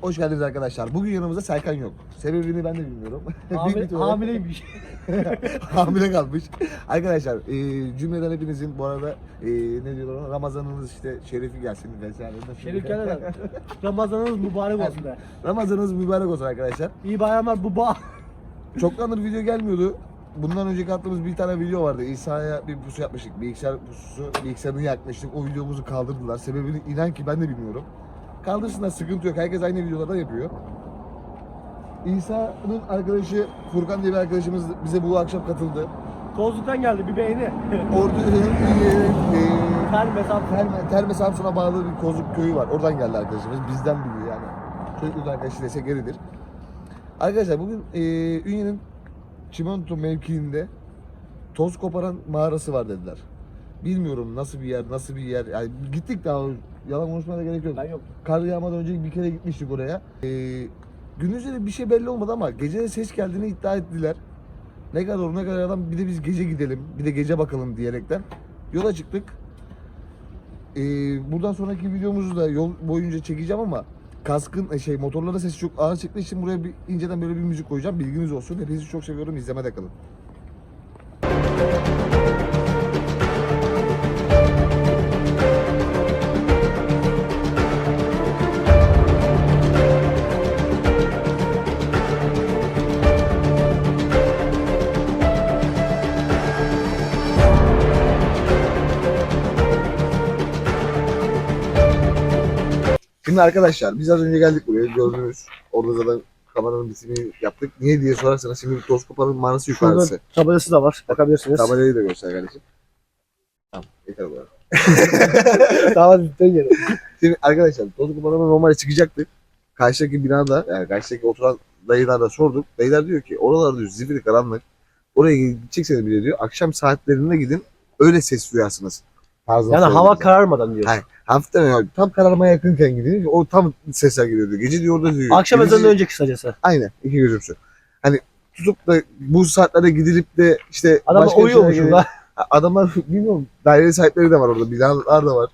Hoş geldiniz arkadaşlar. Bugün yanımızda Serkan yok. Sebebini ben de bilmiyorum. Hamile, hamileymiş. hamile kalmış. Arkadaşlar e, cümleden hepinizin bu arada e, ne diyorlar ona Ramazanınız işte şerefi gelsin vesaire. Şerif Kenan Ramazanınız mübarek olsun de. Ramazanınız mübarek olsun arkadaşlar. İyi bayramlar bu bağ. Çoktandır video gelmiyordu. Bundan önceki attığımız bir tane video vardı. İsa'ya bir pusu yapmıştık. Bilgisayar pususu, bilgisayarını yakmıştık. O videomuzu kaldırdılar. Sebebini inan ki ben de bilmiyorum. Kaldırsınlar sıkıntı yok. Herkes aynı videolarda yapıyor. İsa'nın arkadaşı Furkan diye bir arkadaşımız bize bu akşam katıldı. Kozluk'tan geldi bir beğeni. Ordu e, mesafe. Terme, Terme Samsun'a bağlı bir Kozluk köyü var. Oradan geldi arkadaşımız. Bizden biliyor yani. Çocukluk arkadaşı desek yeridir. Arkadaşlar bugün e, Ünye'nin Çimento mevkiinde toz koparan mağarası var dediler. Bilmiyorum nasıl bir yer, nasıl bir yer. Yani gittik daha yalan konuşmaya da gerek yok. Ben yok. Kar yağmadan önce bir kere gitmiştik oraya. Ee, gündüzleri bir şey belli olmadı ama gece de ses geldiğini iddia ettiler. Ne kadar olur ne kadar adam bir de biz gece gidelim bir de gece bakalım diyerekten yola çıktık. Ee, buradan sonraki videomuzu da yol boyunca çekeceğim ama kaskın e, şey motorların sesi çok ağır çıktığı için buraya bir inceden böyle bir müzik koyacağım. Bilginiz olsun. Hepinizi çok seviyorum. İzlemede kalın. Şimdi arkadaşlar biz az önce geldik buraya gördünüz. Orada zaten kameranın bitimini yaptık. Niye diye sorarsanız şimdi bir toz koparan mağarası yukarısı. Tabelası da var. Bakabilirsiniz. Tabelayı da göster kardeşim. Tamam yeter bu kadar. Tamam dön geri. Şimdi arkadaşlar toz koparanı normalde çıkacaktık. Karşıdaki binada yani karşıdaki oturan dayılarla sorduk. Dayılar diyor ki oralar diyor zifiri karanlık. Oraya gidecekseniz bile diyor akşam saatlerinde gidin öyle ses duyarsınız. Tarzında Yani hava bize. kararmadan diyor. Hayır. Hafiften yani tam kararmaya yakınken gidin. O tam sesler geliyor diyor. Gece diyor orada diyor. Akşam Gece- ezanından önce kısacası. Aynen iki gözümsü. Hani tutup da bu saatlerde gidilip de işte Adam başka bir uyuyormuş burada. Adamlar bilmiyorum daire sahipleri de var orada binalar da var.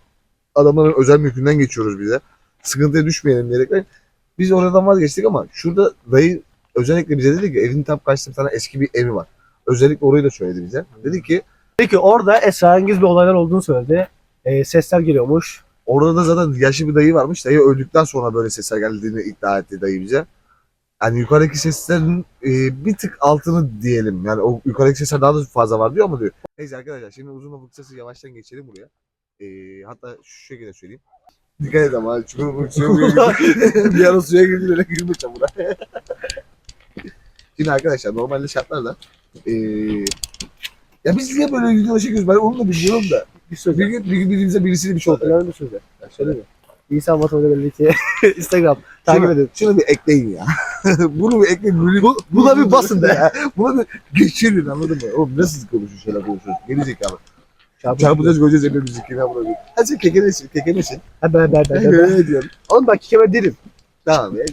Adamların özel mülkünden geçiyoruz bize. Sıkıntıya düşmeyelim diyerekten. Biz oradan vazgeçtik ama şurada dayı özellikle bize dedi ki evin tam karşısında bir tane eski bir evi var. Özellikle orayı da söyledi bize. Dedi ki Peki orada esrarengiz bir olaylar olduğunu söyledi. E, sesler geliyormuş. orada da zaten yaşlı bir dayı varmış. Dayı öldükten sonra böyle sesler geldiğini iddia etti dayı bize. Yani yukarıdaki seslerin e, bir tık altını diyelim. Yani o yukarıdaki sesler daha da fazla var diyor ama diyor. Neyse arkadaşlar şimdi uzun lafı kısası yavaştan geçelim buraya. E, hatta şu şekilde söyleyeyim. Dikkat et ama çukur suya bir ara suya girdi böyle girme çamura. şimdi arkadaşlar normalde şartlarda e, ya biz niye böyle video çekiyoruz ben onu da bilmiyorum da. Bir söz. Bir gün, bir gün birimize birisiyle bir şey oldu. Önemli bir söz. Söyle mi? İsa Vatan Belediye Instagram. Takip Şunu- edin. Şunu bir ekleyin ya. Bunu bir ekleyin. Böyle, Bu- buna bir basın de. buna bir geçirin anladın mı? Oğlum nasıl konuşuyor şöyle konuşuyoruz. Geri zekalı. Çarpacağız göreceğiz hepimiz ikine bunu. Hadi sen kekenesin, kekenesin. Ha ben ben ben. ben. Öyle diyorum. Oğlum bak kikeme derim. Tamam ya.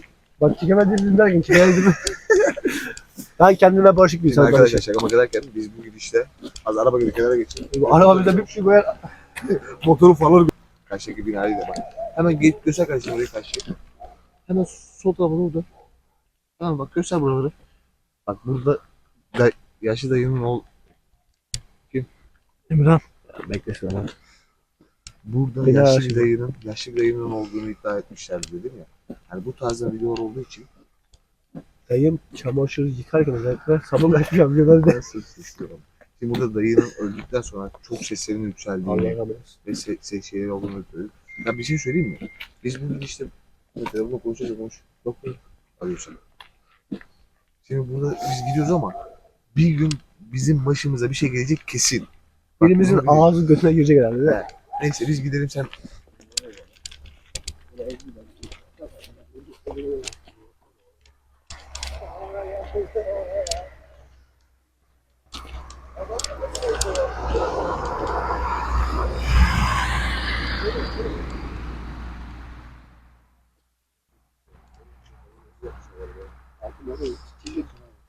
Bak kikeme derim derken kikeme derim. Ben kendime barışık bir Şimdi insan. arkadaşlar şaka maka derken biz bu gidişte az araba gibi kenara. Bu Araba bize bir şey koyar. Motoru falan Karşıdaki binayı da bak. Hemen git göster karşıya burayı karşıya. Hemen sol tarafa orada. Tamam bak göster buraları. Bak burada da, yaşlı dayının ol, İmran. Bekle şöyle. Burada yaşlı bir dayının, yaşlı bir dayının olduğunu iddia etmişlerdi dedim ya. Hani bu tarzda videolar olduğu için Dayım çamaşır yıkarken özellikle sabun de. ses istiyorum. Şimdi burada dayının öldükten sonra çok seslerinin yükseldiğini Allah'a emanet. ve se se şeyler olduğunu söylüyor. Ya bir şey söyleyeyim mi? Biz bugün işte telefonla konuşacağız konuş. Yok yok. Arıyorsun. Şimdi burada biz gidiyoruz ama bir gün bizim başımıza bir şey gelecek kesin. Bak, Birimizin bunu biliyorum. ağzı götüne girecek herhalde. mi? Neyse biz gidelim sen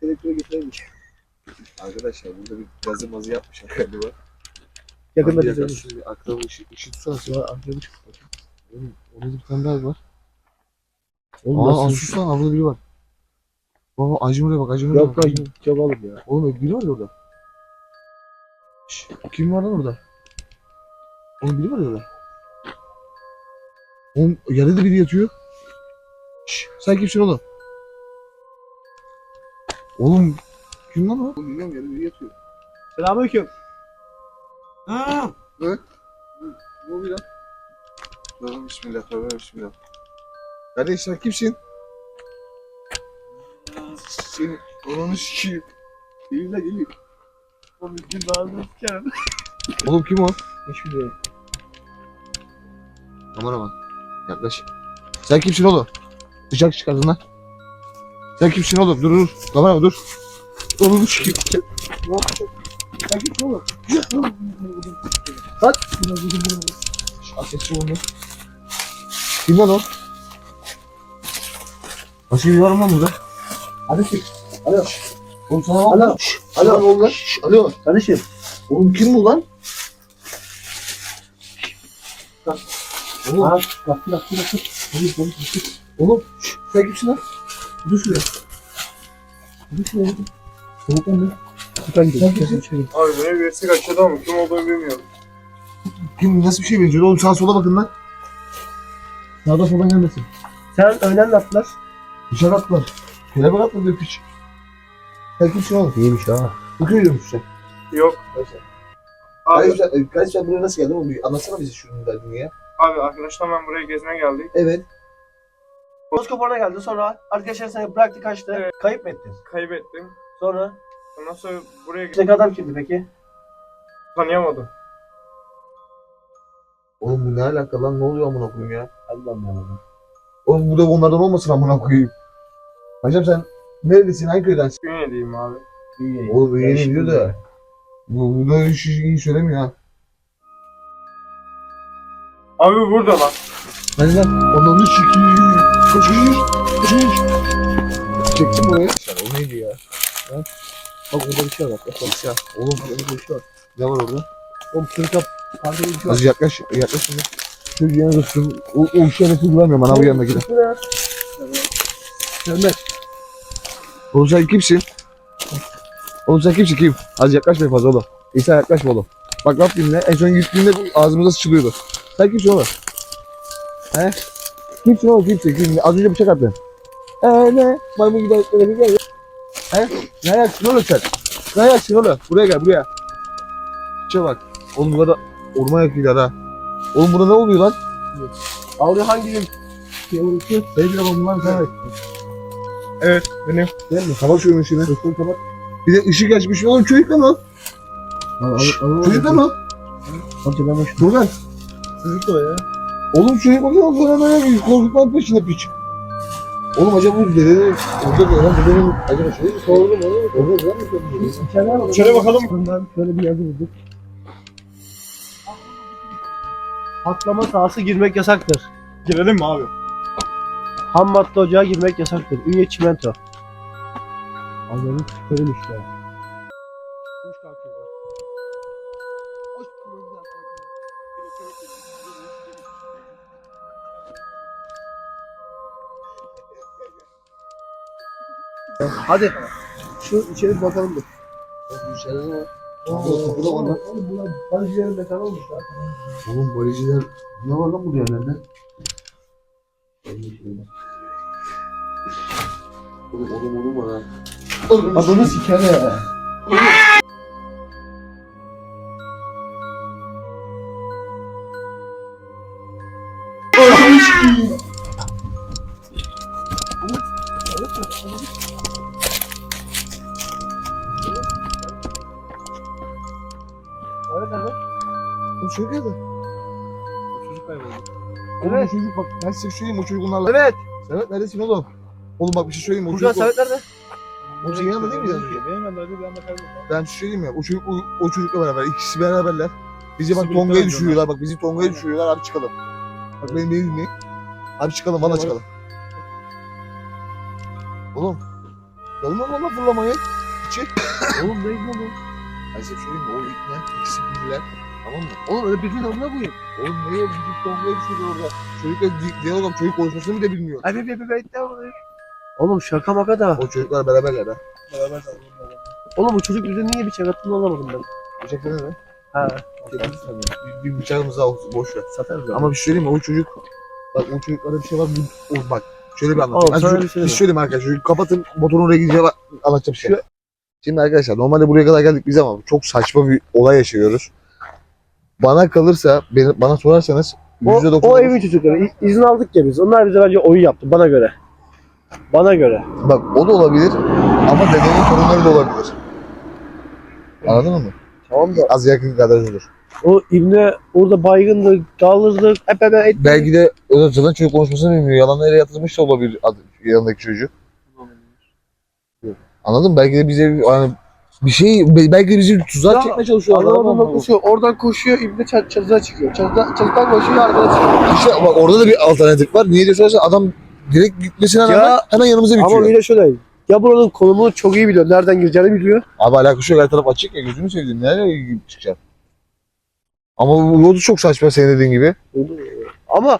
Direktöre getirelim. arkadaşlar burada bir gazı mazı yapmışlar galiba. Yakında bir aktarma ışık, ışık tutsana. Sonra amca bir çıktı. Oğlum, Orada bir tane daha var. Oğlum Aa, lan orada biri var. Baba acım oraya bak acım oraya Yok bak. lan yapalım ya. Oğlum biri var ya orada. Şş, kim var lan orada? Oğlum biri var ya orada. Oğlum yerde de biri yatıyor. Şş, sen kimsin oğlum? Oğlum kim lan o? Oğlum bilmiyorum yerde biri yatıyor. Selamünaleyküm. Ne oluyor lan? Bismillah bismillah. Kardeş sen kimsin? Senin ananı sikeyim. Gelin lan gelin. Oğlum gün ağzını sikerim. Oğlum kim o? Hiçbir şey. Aman aman. Yaklaş. Sen kimsin oğlum? Bıçak çıkardın lan. Sen kimsin oğlum? Dur dur. Kamera dur. Oğlum yapıyorsun? Sen kimsin oğlum? Lan. Ateşi onu. Kim lan o? Başka biri var mı burada? Çık. Alo. Oğlum sana bak. Alo. Şşş, Alo. Alo. Lan. Şşş, Alo. Kardeşim. Oğlum kim bu lan? Oğlum. Aa, baktı baktı baktı. Oğlum, oğlum, oğlum. Oğlum. şşş, Sen kimsin lan? Dur şuraya. Dur şuraya. Soğuk lan ne? Kimsin? İçeri. Abi beni birisi kaçırdı ama kim olduğunu bilmiyorum. Kim nasıl bir şey benziyor oğlum sağa sola bakın lan. Sağda soldan gelmesin. Sen öğlen atlar. Dışarı attılar. Kelebek atladı piç. Sen kimsin oğlum? İyiymiş ha. Bu musun sen? Yok. Abi. Sen, kardeş sen buraya nasıl geldin oğlum? Bir Anlatsana bize şunu derdini ya. abi arkadaşlar ben buraya gezmeye geldik. Evet. Moskopor'a geldi sonra arkadaşlar seni bıraktı kaçtı. Kayıp mı ettin? Kaybettim. Sonra Ondan sonra buraya içindeki adam kimdi peki? tanıyamadım. Oğlum bu ne alaka lan? Ne oluyor amına koyayım ya? Allah'ım yarabbim. Oğlum bu da onlardan olmasın amına koyayım. Hacım sen neredesin? Hangi köydensin? Ünye'deyim abi. İyi. Oğlum Yarıştın biliyor da. Bu, bu da hiç iyi söylemiyor ha. Abi burada lan. Hadi lan. Ananı sikiyim. Kaçış. Kaçış. Çektim burayı. O neydi ya? Bak orada bir şey var. Bak, bak. Ya, oğlum Orada bir şey var. ne var orada? Oğlum sırıkap. Arkada bir şey var. Az yaklaş, yaklaş şimdi. Şu yana dursun. O, o şerefi kullanmıyorum bana bu yanındaki de. Gönder. Oğlum sen kimsin? Oğlum sen kimsin kim? Az yaklaşma fazla oğlum. İsa yaklaşma oğlum. Bak laf dinle. En son gittiğinde ağzımıza sıçılıyordu. Sen kimsin oğlum? He? Kimsin oğlum kimsin? Kim? Az önce bıçak attın. Eee ne? Maymun gibi hareketlere bir gel. He? Ne ayaksın oğlum sen? Ne ayaksın oğlum? Buraya gel buraya. Çabuk bak. Oğlum burada orman yakıyorlar ha. Oğlum burada ne oluyor lan? Avni hangi gün? Şey. Sevgili babamlar sen Evet benim. Değil mi? Kapat şunu ışığını. Sırtını kapat. Bir de ışık açmış. Oğlum çocuk o. Al al. Çocuk lan o. Amca ben boş. Dur lan. Çocuk da o ya. Oğlum çocuk bakıyor sonra böyle korkutmanın peşinde piç. Oğlum acaba bu dedenin orada da lan dedenin acaba şey mi sordu mu? Orada da mı? İçeri al. İçeri bakalım. Bundan şöyle bir yazı bulduk. Patlama sahası girmek yasaktır. Girelim mi abi? Ham madde ocağa girmek yasaktır. Ünye çimento. Allah'ın çıkarım işte. Hadi. Şu içeri bakalım bir. Oğlum kapıda var bunlar bazıları mekan olmuşlar. Oğlum baliciler ne var lan burada yerlerde? Oğlum oğlum oğlum ha. Adını siker ya. Evet abi. Oğlum çocuk nerede? Çocuk kayboldu. Evet. çocuk bak ben size şey söyleyeyim o çocuk bunlarla. Evet. Servet neredesin oğlum? Oğlum bak bir şey söyleyeyim o çocuk. Samet nerede? O çocuk yanında değil mi? ya? Benim yanımda bir anda kayboldu. Ben bir şey söyleyeyim mi? O çocuk o, o çocukla beraber ikisi beraberler. Bizi bak Tonga'ya düşürüyorlar bak bizi Tonga'ya düşürüyorlar abi çıkalım. Bak beni beni dinleyin. Abi çıkalım valla çıkalım. Oğlum. Musun lan fırlamayı? Çık. Oğlum ne oldu? Ben size bir şey söyleyeyim mi? O ikna ikisi bildiler. Tamam mı? Oğlum öyle birinin amına koyayım. Oğlum neye vücut tongaya düşüyor orada? Çocuklar di- diyalogam çocuk konuşmasını bile bilmiyor. Ay be be be be be. Oğlum şaka maka da. O çocuklar beraberler ha. Beraber Oğlum bu çocuk bize niye bıçak attığını anlamadım ben. Bıçak ne? Ha. Bir, bir bıçağımız al boş ver. Satarız Ama bir şey söyleyeyim mi? O çocuk bak o çocuklarda bir şey var. Bu, o, bak şöyle bir anlatayım. Oğlum, Ben sana şöyle, bir bir şey şey söyleyeyim arkadaşlar. Kapatın motorun oraya gideceğim anlatacağım bir şey. Şimdi arkadaşlar normalde buraya kadar geldik biz ama çok saçma bir olay yaşıyoruz. Bana kalırsa, beni, bana sorarsanız O, %99 o evin çocukları İ- izin aldık ya biz. Onlar bize bence oyun yaptı bana göre. Bana göre. Bak o da olabilir ama dedenin torunları da olabilir. Anladın mı? Tamam da Az yakın kadar olur. o İbne orada baygındı, kaldırdı, hep hep etti. Belki de o da zaten çocuk konuşmasını bilmiyor. Yalan yere yatırmış da olabilir ad- yanındaki çocuk. Anladın mı? Belki de bize yani bir şey belki bizi tuzağa Ya, çekmeye çalışıyor. Anlamadım bak koşuyor. Oradan koşuyor, İbne çat, çıkıyor. Çatıda, çatıdan koşuyor, arkada çıkıyor. İşte bak orada da bir alternatif var. Niye diye sorarsan adam direkt gitmesine Ya, rağmen hemen yanımıza bitiyor. Ama de şöyle. Ya buranın konumunu çok iyi biliyor. Nereden gireceğini biliyor. Abi alakası yok her taraf açık ya gözünü seveyim. Nereye gidip çıkacaksın? Ama bu yolu çok saçma senin dediğin gibi. Ama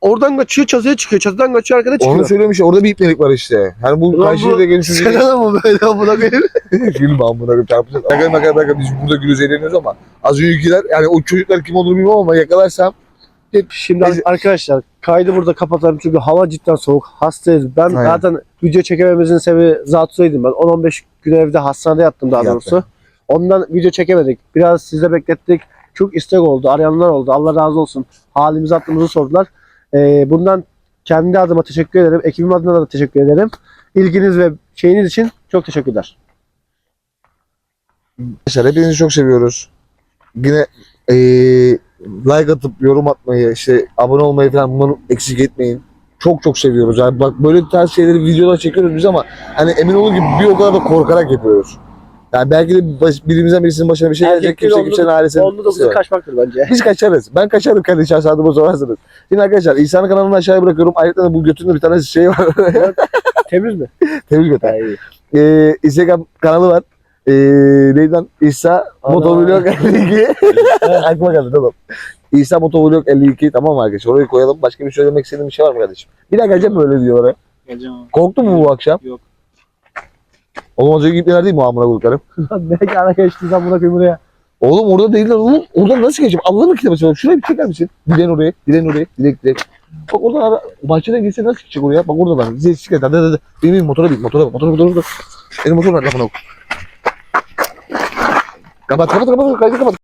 oradan kaçıyor, çatıya çıkıyor. Çatıdan kaçıyor, arkada çıkıyor. Onu söylüyorum işte orada bir ipnelik var işte. Yani bu Ulan karşıya da çocuğu. Sen mı böyle amına koyayım? Gülme amına koyayım çarpacağız. Bakın bakın bakın biz burada gülüyoruz eğleniyoruz ama az öncekiler yani o çocuklar kim olduğunu bilmem ama yakalarsam Hep şimdi Neyse. arkadaşlar kaydı burada kapatalım çünkü hava cidden soğuk. Hastayız. Ben Aynen. zaten video çekememizin sebebi zatürreydim ben. 10-15 gün evde hastanede yattım daha doğrusu. Ondan video çekemedik. Biraz sizde beklettik. Çok istek oldu. Arayanlar oldu. Allah razı olsun. Halimizi aklımızı sordular. Ee, bundan kendi adıma teşekkür ederim. Ekibim adına da teşekkür ederim. İlginiz ve şeyiniz için çok teşekkürler. Arkadaşlar hepinizi çok seviyoruz. Yine eee like atıp yorum atmayı, işte abone olmayı falan bunları eksik etmeyin. Çok çok seviyoruz. Yani bak böyle tarz şeyleri videolar çekiyoruz biz ama hani emin olun ki bir o kadar da korkarak yapıyoruz. Yani belki de baş- birimizden birisinin başına bir şey gelecek. Kimse kimsenin ailesinin... Onda da kaçmaktır bence. Biz kaçarız. Ben kaçarım kendi şahsi adıma sorarsanız. Şimdi arkadaşlar İhsan'ın kanalını aşağıya bırakıyorum. Ayrıca da bu götünde bir tane şey var. Temiz mi? Tebrik ederim. Ee, Instagram kanalı var. Ee, neyden? İsa. Motovlog 52. Aklıma geldi tamam. İsa Motovlog 52 tamam mı arkadaşlar? Orayı koyalım. Başka bir söylemek istediğin bir şey var mı kardeşim? Bir daha geleceğim böyle diyor oraya. Geleceğim abi. Korktun mu bu akşam? Yok. Oğlum az önce gittiler değil mi amına koyduklarım? Belki ara geçtiğiniz buna koyayım buraya. Oğlum orada değiller oğlum. Oradan nasıl geçeceğim? Allah'ın kitabı bak şuraya bir çeker misin? Dilen oraya, dilen oraya, dilek dilek. Bak oradan ara, bahçeden geçse nasıl çıkacak oraya? Bak orada ben. Bize çıkar. Hadi hadi hadi. Benim, benim motora bin, motora bin, motora bin, motora bin. Benim motor var lafına ok. Kapat kapat kapat kaydı kapat.